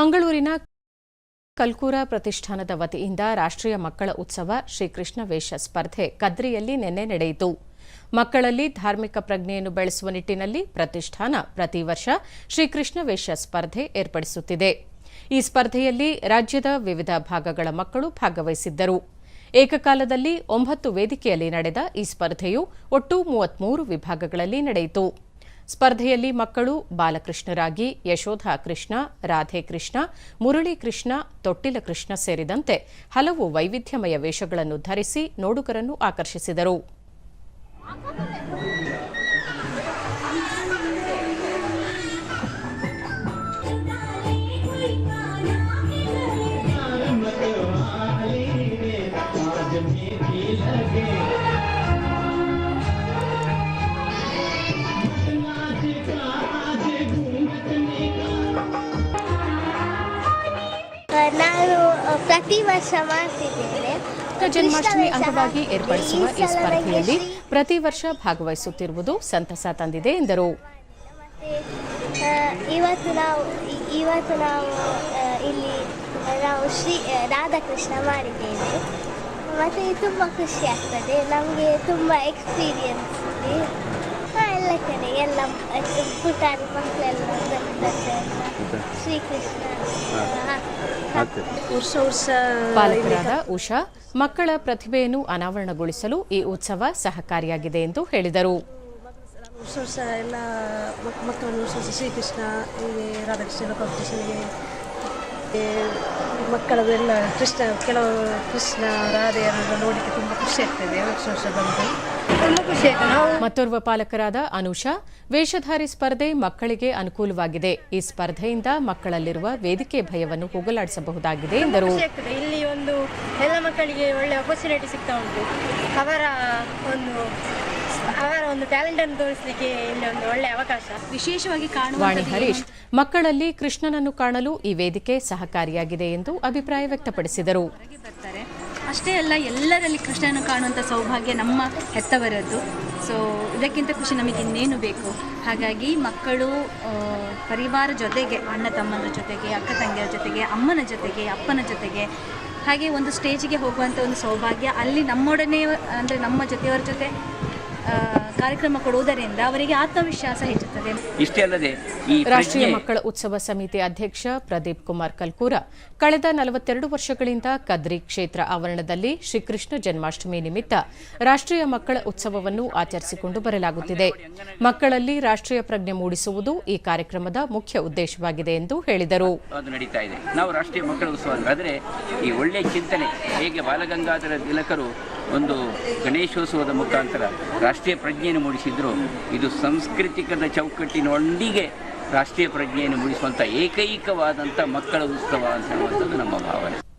ಮಂಗಳೂರಿನ ಕಲ್ಕೂರ ಪ್ರತಿಷ್ಠಾನದ ವತಿಯಿಂದ ರಾಷ್ಟ್ರೀಯ ಮಕ್ಕಳ ಉತ್ಸವ ಶ್ರೀಕೃಷ್ಣ ವೇಷ ಸ್ಪರ್ಧೆ ಕದ್ರಿಯಲ್ಲಿ ನಿನ್ನೆ ನಡೆಯಿತು. ಮಕ್ಕಳಲ್ಲಿ ಧಾರ್ಮಿಕ ಪ್ರಜ್ಞೆಯನ್ನು ಬೆಳೆಸುವ ನಿಟ್ಟಿನಲ್ಲಿ ಪ್ರತಿಷ್ಠಾನ ಪ್ರತಿ ವರ್ಷ ಶ್ರೀಕೃಷ್ಣ ವೇಷ ಸ್ಪರ್ಧೆ ಏರ್ಪಡಿಸುತ್ತಿದೆ. ಈ ಸ್ಪರ್ಧೆಯಲ್ಲಿ ರಾಜ್ಯದ ವಿವಿಧ ಭಾಗಗಳ ಮಕ್ಕಳು ಭಾಗವಹಿಸಿದ್ದರು. ಏಕಕಾಲದಲ್ಲಿ ಒಂಬತ್ತು ವೇದಿಕೆಯಲ್ಲಿ ನಡೆದ ಈ ಸ್ಪರ್ಧೆಯು ಒಟ್ಟು ಮೂವತ್ಮೂರು ವಿಭಾಗಗಳಲ್ಲಿ ನಡೆಯಿತು. ಸ್ಪರ್ಧೆಯಲ್ಲಿ ಮಕ್ಕಳು ಬಾಲಕೃಷ್ಣರಾಗಿ, ಯಶೋಧ ಕೃಷ್ಣ, ರಾಧೆ ಕೃಷ್ಣ, ಮುರಳಿ ಕೃಷ್ಣ, ತೊಟ್ಟಿಲ ಕೃಷ್ಣ ಸೇರಿದಂತೆ ಹಲವು ವೈವಿಧ್ಯಮಯ ವೇಷಗಳನ್ನು ಧರಿಸಿ ನೋಡುಗರನ್ನು ಆಕರ್ಷಿಸಿದರು. ನಾನು ಪ್ರತಿ ವರ್ಷ ಮಾಡ್ತಿದ್ದೇನೆ. ಜನ್ಮಾಷ್ಟಮಿ ಅಂಗವಾಗಿ ಏರ್ಪಡಿಸುವ ಈ ಸ್ಪರ್ಧೆಯಲ್ಲಿ ಪ್ರತಿ ವರ್ಷ ಭಾಗವಹಿಸುತ್ತಿರುವುದು ಸಂತಸ ತಂದಿದೆ ಎಂದರು. ಇವತ್ತು ನಾವು ಇವತ್ತು ನಾವು ಇಲ್ಲಿ ನಾವು ಶ್ರೀ ರಾಧಾಕೃಷ್ಣ ಮಾಡಿದ್ದೇವೆ. ಮತ್ತು ತುಂಬ ಖುಷಿ ಆಗ್ತದೆ. ನಮಗೆ ತುಂಬ ಎಕ್ಸ್ಪೀರಿಯನ್ಸ್ ಇದೆ. ಎಲ್ಲ ಕಡೆ ಎಲ್ಲ ಪುಟಾರಿ ಮಕ್ಕಳೆಲ್ಲ ಬರ್ತಾರೆ ಶ್ರೀಕೃಷ್ಣ. ಆ, ಹಾ. ವರ್ಷ ವರ್ಷ ಪಾಲಕರಾದ ಉಷಾ ಮಕ್ಕಳ ಪ್ರತಿಭೆಯನ್ನು ಅನಾವರಣಗೊಳಿಸಲು ಈ ಉತ್ಸವ ಸಹಕಾರಿಯಾಗಿದೆ ಎಂದು ಹೇಳಿದರು. ವರ್ಷ ವರ್ಷ ಎಲ್ಲ ಮಕ್- ಮಕ್ಕಳನ್ನು ವರ್ಷ ವರ್ಷ ಶ್ರೀಕೃಷ್ಣ ಹೀಗೆ ರಾಧಾಕೃಷ್ಣ ಕಾಂಪಿಟೇಷನ್ಗೆ ಮಕ್ಕಳದೆಲ್ಲ ಕೃಷ್ಣ ಕೆಲವು ಕೃಷ್ಣ ರಾಧೆಯರನ್ನು ನೋಡಲಿಕ್ಕೆ ತುಂಬ ಖುಷಿ ಆಗ್ತದೆ. ವರ್ಷ ವರ್ಷ ಬಂದು. ಮತ್ತೋರ್ವ ಪಾಲಕರಾದ ಅನುಷಾ ವೇಷಧಾರಿ ಸ್ಪರ್ಧೆ ಮಕ್ಕಳಿಗೆ ಅನುಕೂಲವಾಗಿದೆ. ಈ ಸ್ಪರ್ಧೆಯಿಂದ ಮಕ್ಕಳಲ್ಲಿರುವ ವೇದಿಕೆ ಭಯವನ್ನು ಹೋಗಲಾಡಿಸಬಹುದಾಗಿದೆ ಎಂದರು. ಇಲ್ಲಿ ಒಂದು ಎಲ್ಲ ಮಕ್ಕಳಿಗೆ ಒಳ್ಳೆ ಅಪರ್ಚುನಿಟಿ ಸಿಗ್ತಾ ಉಂಟು. ಅವರ ಒಂದು ಅವರ ಒಂದು ಟ್ಯಾಲೆಂಟ್ ಅನ್ನು ತೋರಿಸಲಿಕ್ಕೆ ಇಲ್ಲಿ ಒಂದು ಒಳ್ಳೆ ಅವಕಾಶ. ವಿಶೇಷವಾಗಿ ವಾಣಿ ಹರೀಶ್ ಮಕ್ಕಳಲ್ಲಿ ಕೃಷ್ಣನನ್ನು ಕಾಣಲು ಈ ವೇದಿಕೆ ಸಹಕಾರಿಯಾಗಿದೆ ಎಂದು ಅಭಿಪ್ರಾಯ ವ್ಯಕ್ತಪಡಿಸಿದರು. ಹೊರಗೆ ಬರ್ತಾರೆ ಅಷ್ಟೇ ಅಲ್ಲ, ಎಲ್ಲರಲ್ಲಿ ಕೃಷ್ಣನ ಕಾಣುವಂಥ ಸೌಭಾಗ್ಯ ನಮ್ಮ ಹೆತ್ತವರದ್ದು. ಸೊ ಇದಕ್ಕಿಂತ ಖುಷಿ ನಮಗೆ ಇನ್ನೇನು ಬೇಕು? ಹಾಗಾಗಿ ಮಕ್ಕಳು ಪರಿವಾರ ಜೊತೆಗೆ, ಅಣ್ಣ ತಮ್ಮನ ಜೊತೆಗೆ, ಅಕ್ಕ ತಂಗಿಯರ ಜೊತೆಗೆ, ಅಮ್ಮನ ಜೊತೆಗೆ, ಅಪ್ಪನ ಜೊತೆಗೆ, ಹಾಗೆ ಒಂದು ಸ್ಟೇಜಿಗೆ ಹೋಗುವಂಥ ಒಂದು ಸೌಭಾಗ್ಯ ಅಲ್ಲಿ ನಮ್ಮೊಡನೆ, ಅಂದರೆ ನಮ್ಮ ಜೊತೆಯವರ ಜೊತೆ ಕಾರ್ಯಕ್ರಮ ಕೊಡುವುದರಿಂದ ಅವರಿಗೆ ಆತ್ಮವಿಶ್ವಾಸ ಹೆಚ್ಚುತ್ತದೆ. ಇಷ್ಟೇ ಅಲ್ಲದೆ ಈ ರಾಷ್ಟ್ರೀಯ ಮಕ್ಕಳ ಉತ್ಸವ ಸಮಿತಿ ಅಧ್ಯಕ್ಷ ಪ್ರದೀಪ್ ಕುಮಾರ್ ಕಲ್ಕೂರ ಕಳೆದ ನಲವತ್ತೆರಡು ವರ್ಷಗಳಿಂದ ಕದ್ರಿ ಕ್ಷೇತ್ರ ಆವರಣದಲ್ಲಿ ಶ್ರೀಕೃಷ್ಣ ಜನ್ಮಾಷ್ಟಮಿ ನಿಮಿತ್ತ ರಾಷ್ಟ್ರೀಯ ಮಕ್ಕಳ ಉತ್ಸವವನ್ನು ಆಚರಿಸಿಕೊಂಡು ಬರಲಾಗುತ್ತಿದೆ. ಮಕ್ಕಳಲ್ಲಿ ರಾಷ್ಟ್ರೀಯ ಪ್ರಜ್ಞೆ ಮೂಡಿಸುವುದು ಈ ಕಾರ್ಯಕ್ರಮದ ಮುಖ್ಯ ಉದ್ದೇಶವಾಗಿದೆ ಎಂದು ಹೇಳಿದರು. ಅದು ನಡೀತಾ ಇದೆ. ನಾವು ರಾಷ್ಟ್ರೀಯ ಮಕ್ಕಳ ಉತ್ಸವ ಅಂದರೆ ಈ ಒಳ್ಳೆಯ ಚಿಂತನೆ ಹೇಗೆ ಬಾಲಗಂಗಾಧರ ತಿಲಕರು ಒಂದು ಗಣೇಶೋತ್ಸವದ ಮುಖಾಂತರ ರಾಷ್ಟ್ರೀಯ ಪ್ರಜ್ಞೆಯನ್ನು ಮೂಡಿಸಿದ್ರು. ಇದು ಸಾಂಸ್ಕೃತಿಕದ ಚೌಕಟ್ಟಿನೊಂದಿಗೆ ರಾಷ್ಟ್ರೀಯ ಪ್ರಜ್ಞೆಯನ್ನು ಮೂಡಿಸುವಂಥ ಏಕೈಕವಾದಂಥ ಮಕ್ಕಳ ಉತ್ಸವ ಅಂತ ಹೇಳುವಂಥದ್ದು ನಮ್ಮ ಭಾವನೆ.